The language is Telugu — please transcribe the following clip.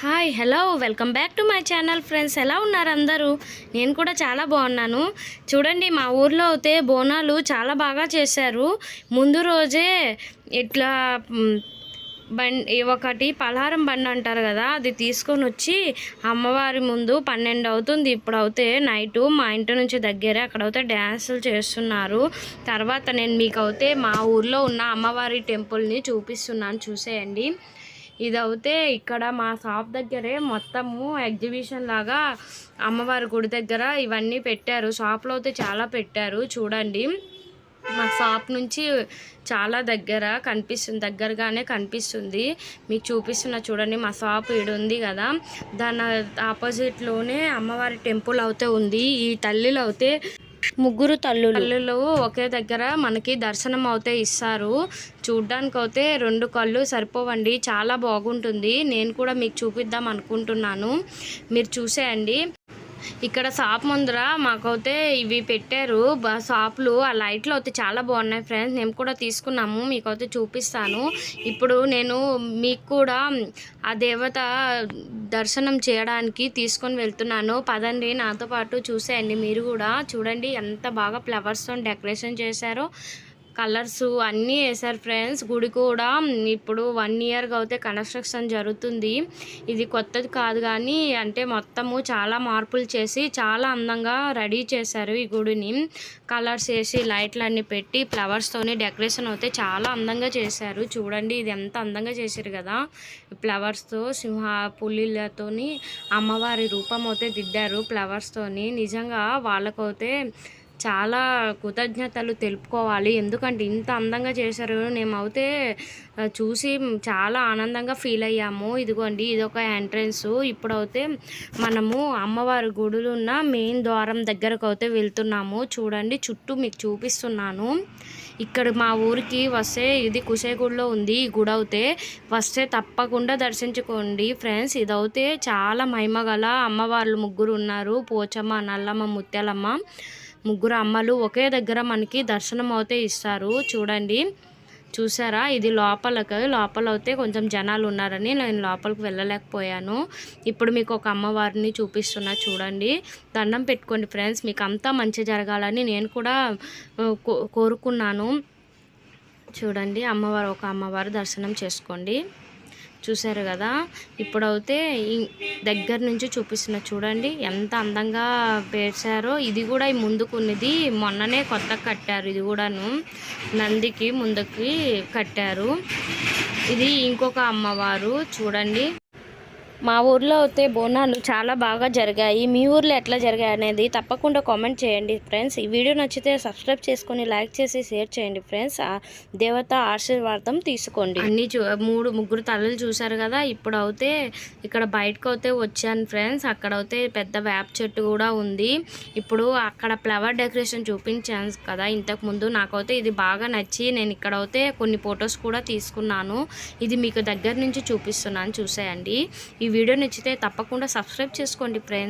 Hi hello welcome back to my channel friends. ఎలా ఉన్నారు అందరూ? నేను కూడా చాలా బాగున్నాను. చూడండి మా ఊర్లో అయితే బోనాలు చాలా బాగా చేశారు. ముందు రోజే ఇట్లా బండ్ బండి ఒకటి పలహారం బండి అంటారు కదా అది తీసుకొని వచ్చి అమ్మవారి ముందు పన్నెండు అవుతుంది. ఇప్పుడు అయితే నైటు మా ఇంటి నుంచి దగ్గరే అక్కడ అయితే డ్యాన్సులు చేస్తున్నారు. తర్వాత నేను మీకు అయితే మా ఊర్లో ఉన్న అమ్మవారి టెంపుల్ని చూపిస్తున్నాను. చూసేయండి. ఇదైతే ఇక్కడ మా షాప్ దగ్గరే మొత్తము ఎగ్జిబిషన్ లాగా అమ్మవారి గుడి దగ్గర ఇవన్నీ పెట్టారు. షాప్లో అయితే చాలా పెట్టారు. చూడండి. మా షాప్ నుంచి చాలా దగ్గర కనిపిస్తుంది. దగ్గరగానే కనిపిస్తుంది. మీకు చూపిస్తున్న చూడండి. మా షాప్ ఈడ ఉంది కదా. దాని ఆపోజిట్లోనే అమ్మవారి టెంపుల్ అయితే ఉంది. ఈ తల్లిలో అయితే ముగ్గురు తల్లులు. తల్లులు ఒకే దగ్గర మనకి దర్శనం అయితే ఇస్తారు. చూడ్డానికి అయితే రెండు కళ్ళు సరిపోవండి. చాలా బాగుంటుంది. నేను కూడా మీకు చూపిద్దాం అనుకుంటున్నాను. మీరు చూసేయండి. ఇక్కడ షాప్ ముందర మాకైతే ఇవి పెట్టారు. షాపులు ఆ లైట్లు అయితే చాలా బాగున్నాయి ఫ్రెండ్స్. మేము కూడా తీసుకున్నాము. మీకైతే చూపిస్తాను. ఇప్పుడు నేను మీకు కూడా ఆ దేవత దర్శనం చేయడానికి తీసుకొని వెళ్తున్నాను. పదండి నాతో పాటు చూసేయండి మీరు కూడా. చూడండి ఎంత బాగా ఫ్లవర్స్తో డెకరేషన్ చేశారో. కలర్స్ అన్నీ వేశారు ఫ్రెండ్స్. గుడి కూడా ఇప్పుడు వన్ ఇయర్గా అయితే కన్స్ట్రక్షన్ జరుగుతుంది. ఇది కొత్తది కాదు కానీ అంటే మొత్తము చాలా మార్పులు చేసి చాలా అందంగా రెడీ చేశారు ఈ గుడిని. కలర్స్ వేసి లైట్లు పెట్టి ఫ్లవర్స్తోని డెకరేషన్ అయితే చాలా అందంగా చేశారు. చూడండి ఇది ఎంత అందంగా చేశారు కదా. ఫ్లవర్స్తో సింహ పులిలతోని అమ్మవారి రూపం అయితే దిద్దారు ఫ్లవర్స్తోని నిజంగా వాళ్ళకైతే చాలా కృతజ్ఞతలు తెలుపుకోవాలి. ఎందుకంటే ఇంత అందంగా చేశారు. మేమైతే చూసి చాలా ఆనందంగా ఫీల్ అయ్యాము. ఇదిగోండి ఇది ఒక ఎంట్రన్స్. ఇప్పుడైతే మనము అమ్మవారి గుడులు ఉన్న మెయిన్ ద్వారం దగ్గరకు అయితే వెళ్తున్నాము. చూడండి చుట్టూ మీకు చూపిస్తున్నాను. ఇక్కడ మా ఊరికి వస్తే ఇది కుసేగూడలో ఉంది ఈ గుడి అయితే. వస్తే తప్పకుండా దర్శించుకోండి ఫ్రెండ్స్. ఇదైతే చాలా మహిమగల అమ్మవార్లు ముగ్గురు ఉన్నారు. పోచమ్మ నల్లమ్మ ముత్యాలమ్మ. ముగ్గురు అమ్మలు ఒకే దగ్గర మనకి దర్శనం అయితే ఇస్తారు. చూడండి. చూసారా? ఇది లోపలకి లోపల అయితే కొంచెం జనాలు ఉన్నారని నేను లోపలికి వెళ్ళలేకపోయాను. ఇప్పుడు మీకు ఒక అమ్మవారిని చూపిస్తున్నా చూడండి. దండం పెట్టుకోండి ఫ్రెండ్స్. మీకు అంతా మంచి జరగాలని నేను కూడా కో- కోరుకున్నాను. చూడండి. అమ్మవారు ఒక అమ్మవారు దర్శనం చేసుకోండి. చూసారు కదా? ఇప్పుడైతే దగ్గర నుంచి చూపిస్తున్న చూడండి ఎంత అందంగా పేర్చారో. ఇది కూడా ఈ ముందుకున్నది. మొన్ననే కొత్త కట్టారు ఇది కూడాను. నందికి ముందుకి కట్టారు. ఇది ఇంకొక అమ్మవారు. చూడండి. మా ఊర్లో అయితే బోనాలు చాలా బాగా జరిగాయి. మీ ఊర్లో ఎట్లా జరిగాయి అనేది తప్పకుండా కామెంట్ చేయండి ఫ్రెండ్స్. ఈ వీడియో నచ్చితే సబ్స్క్రైబ్ చేసుకొని లైక్ చేసి షేర్ చేయండి ఫ్రెండ్స్. ఆ దేవత ఆశీర్వాదం తీసుకోండి. అన్ని చూ మూడు ముగ్గురు తలలు చూశారు కదా ఇప్పుడు అయితే ఇక్కడ బయటకు అయితే వచ్చాను ఫ్రెండ్స్. అక్కడ అయితే పెద్ద వేప చెట్టు కూడా ఉంది. ఇప్పుడు అక్కడ ఫ్లవర్ డెకరేషన్ చూపించాను కదా ఇంతకు ముందు నాకైతే ఇది బాగా నచ్చి నేను ఇక్కడ అయితే కొన్ని ఫొటోస్ కూడా తీసుకున్నాను. ఇది మీకు దగ్గర నుంచి చూపిస్తున్నాను చూసేయండి. ఈ వీడియో నచ్చితే తప్పకుండా సబ్స్క్రైబ్ చేసుకోండి ఫ్రెండ్స్